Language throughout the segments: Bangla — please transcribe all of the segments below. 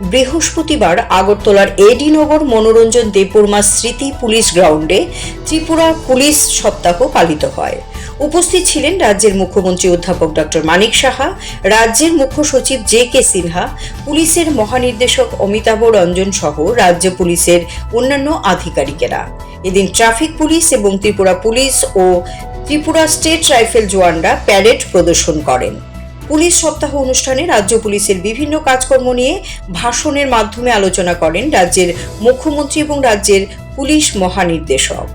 বৃহস্পতিবার আগরতলার এডিনগর মনোরঞ্জন দেববর্মা স্মৃতি পুলিশ গ্রাউন্ডে ত্রিপুরা পুলিশ সপ্তাহ পালিত হয়। উপস্থিত ছিলেন রাজ্যের মুখ্যমন্ত্রী অধ্যাপক ডক্টর মানিক সাহা, রাজ্যের মুখ্য সচিব জে কে সিনহা, পুলিশের মহানির্দেশক অমিতাভ রঞ্জন সহ রাজ্য পুলিশের অন্যান্য আধিকারিকেরা। এদিন ট্রাফিক পুলিশ এবং ত্রিপুরা পুলিশ ও ত্রিপুরা স্টেট রাইফেল জওয়ানরা প্যারেড প্রদর্শন করেন। পুলিশ সপ্তাহ অনুষ্ঠানে রাজ্য পুলিশের বিভিন্ন কাজকর্ম নিয়ে ভাষণের মাধ্যমে আলোচনা করেন রাজ্যের মুখ্যমন্ত্রী এবং রাজ্যের পুলিশ মহানির্দেশক।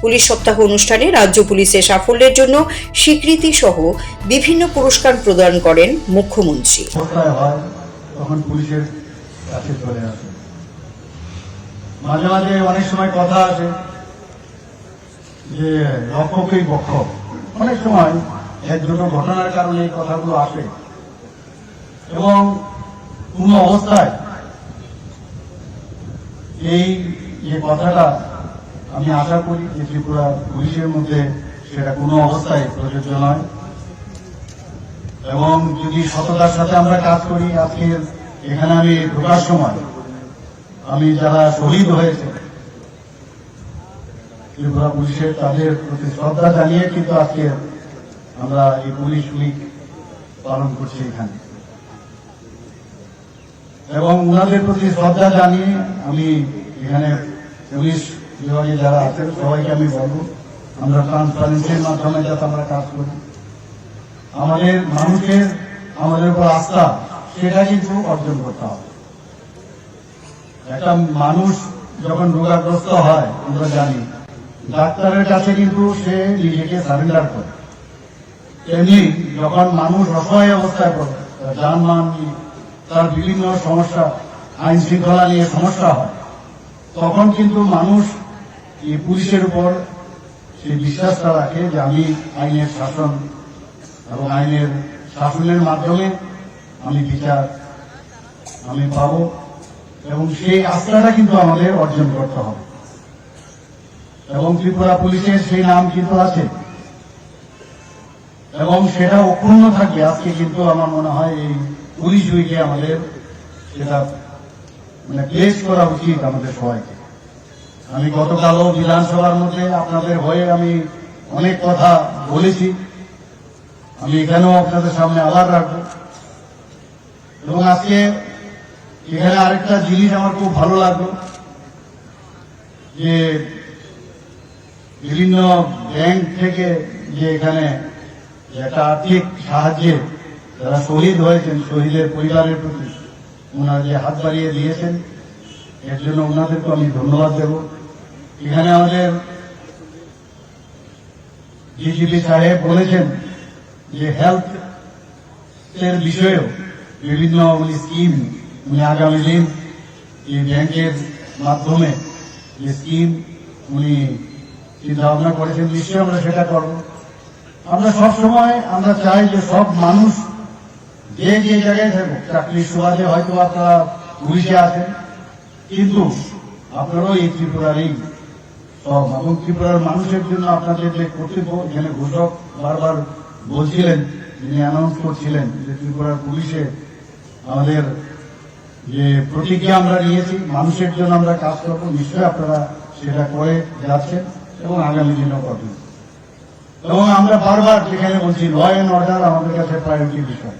পুলিশ সপ্তাহ অনুষ্ঠানে রাজ্য পুলিশের সাফল্যের জন্য স্বীকৃতি সহ বিভিন্ন পুরস্কার প্রদান করেন মুখ্যমন্ত্রী। মাঝে মাঝে অনেক সময় কথা যে বক্ষক অনেক সময় এক দুটো ঘটনার কারণে এই কথাগুলো আসে। এবং কোনো অবস্থায় এই যে কথাটা আমি আশা করি যে ত্রিপুরা পুলিশের মধ্যে সেটা কোনো অবস্থায় প্রযোজ্য নয়। এবং যদি সততার সাথে আমরা কাজ করি, আজকে এখানে আমি ঢোকার সময় আমি যারা শহীদ হয়েছে, ত্রিপুরা পুলিশের তাদের প্রতি শ্রদ্ধা জানিয়ে কিন্তু আজকে আমরা এই পুলিশ উইক পালন করছি এখানে। এবং ওনাদের প্রতি শ্রদ্ধা জানিয়ে আমি এখানে পুলিশ বিভাগে যারা আছেন, সবাইকে আমি বলব, আমরা ট্রান্সপারেন্সির মাধ্যমে যাতে আমরা কাজ করি। আমাদের মানুষের, আমাদের উপর আস্থা, সেটা কিন্তু অর্জন করতে হবে। একটা মানুষ যখন রোগাগ্রস্ত হয়, আমরা জানি, ডাক্তারের কাছে কিন্তু সে নিজেকে সারেন্ডার করে। তেমনি যখন মানুষ অসহায় অবস্থায় পড়ে, তার যানবাহন নিয়ে তার বিভিন্ন সমস্যা, আইন শৃঙ্খলা নিয়ে সমস্যা হয়, তখন কিন্তু মানুষ এই পুলিশের উপর সেই বিশ্বাসটা রাখে যে আমি আইনের শাসন এবং আইনের শাসনের মাধ্যমে আমি বিচার আমি পাব এবং সেই আস্থাটা কিন্তু আমাদের অর্জন করতে হবে। এবং ত্রিপুরা পুলিশের সেই নাম কিন্তু আছে। এবং সেটা অক্ষুণ্ণ থাকবে। আজকে কিন্তু আমার মনে হয় এই পুলিশ উইকে আমাদের সেটা মানে প্লেস করা উচিত আমাদের সবাইকে। আমি গতকালও বিধানসভার মধ্যে আপনাদের হয়ে আমি অনেক কথা বলেছি। আমি এখানেও আপনাদের সামনে আবার রাখব। এবং আজকে এখানে আরেকটা জিনিস আমার খুব ভালো লাগল যে বিভিন্ন ব্যাংক থেকে যে এখানে একটা আর্থিক সাহায্যে যারা শহীদ হয়েছেন, শহীদের পরিবারের প্রতি ওনারা যে হাত বাড়িয়ে দিয়েছেন, এর জন্য ওনাদেরকে আমি ধন্যবাদ দেব। এখানে আমাদের ডিজিপি সাহেব বলেছেন যে হেলথ এর বিষয়েও বিভিন্ন উনি স্কিম উনি আগামী দিন এই ব্যাংকের মাধ্যমে যে স্কিম উনি চিন্তা ভাবনা করেছেন, নিশ্চয়ই আমরা সেটা করব। আমরা সব সময়, আমরা চাই যে সব মানুষ যে যে জায়গায় থাকুক চাকরির সুবাদে হয়তো আপনারা পুলিশে আছেন, কিন্তু আপনারাও এই ত্রিপুরারই সব এবং ত্রিপুরার মানুষের জন্য আপনাদের যে কর্তৃত্ব এখানে ঘোষক বারবার বলছিলেন, যিনি অ্যানাউন্স করছিলেন যে ত্রিপুরার পুলিশে আমাদের যে প্রতিজ্ঞা আমরা নিয়েছি, মানুষের জন্য আমরা কাজ করব, নিশ্চয়ই আপনারা সেটা করে যাচ্ছেন এবং আগামী দিনেও করবেন। এবং আমরা বারবার যেখানে বলছি ল অ্যান্ড অর্ডার আমাদের কাছে প্রায়োরিটি বিষয়।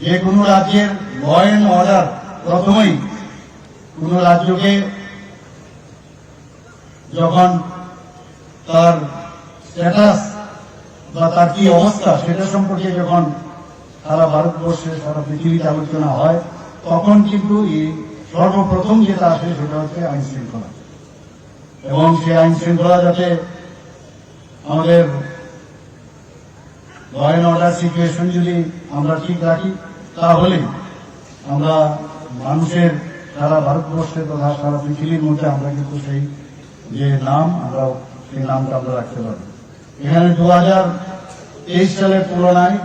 যে কোনো রাজ্যের ল অ্যান্ড অর্ডার প্রথমেই কোনো রাজ্যকে যখন তার স্ট্যাটাস বা তার কি অবস্থা সেটা সম্পর্কে যখন সারা ভারতবর্ষে, সারা পৃথিবীতে আলোচনা হয়, তখন কিন্তু এই সর্বপ্রথম যেটা আসে সেটা হচ্ছে আইন শৃঙ্খলা। এবং সেই আইন শৃঙ্খলা যাতে আমাদের ল অর্ডার সিচুয়েশন যদি আমরা ঠিক রাখি, তাহলে আমরা মানুষের সারা ভারতবর্ষে তথা সারা পৃথিবীর মধ্যে আমরা কিন্তু সেই যে নাম আমরা সেই নামটা আমরা রাখতে পারব। এখানে দু হাজার তেইশ সালের তুলনায়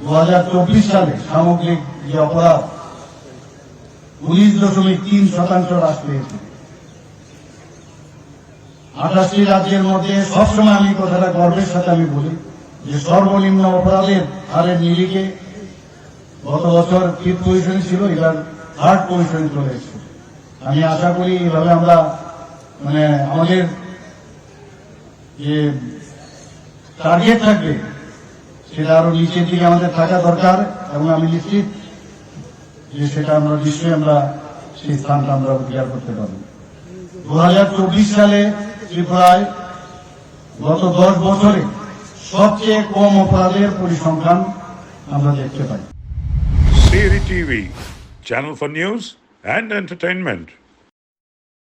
দু হাজার চব্বিশ সালে সামগ্রিক যে অপরাধ, উনিশ দশমিক তিন শতাংশ হ্রাস পেয়েছে। আঠাশটি রাজ্যের মধ্যে সবসময় আমি কথাটা গর্বের সাথে আমি বলি যে সর্বনিম্ন অপরাধের হারের নিরিখে গত বছর ফিফথ পজিশনে ছিল, এবার থার্ড পজিশনে চলে আমি আশা করি এভাবে আমরা মানে আমাদের যে টার্গেট থাকবে, সেটা আরও নিচের দিকে আমাদের থাকা দরকার এবং আমি নিশ্চিত যে সেটা আমরা নিশ্চয়ই আমরা সেই স্থানটা আমরা অধিকার করতে পারব। দু হাজার চব্বিশ সালে ত্রিপুরায় গত দশ বছরে সবচেয়ে কম অপরাধের পরিসংখ্যান আমরা দেখতে পাই Siri TV, channel for news and entertainment.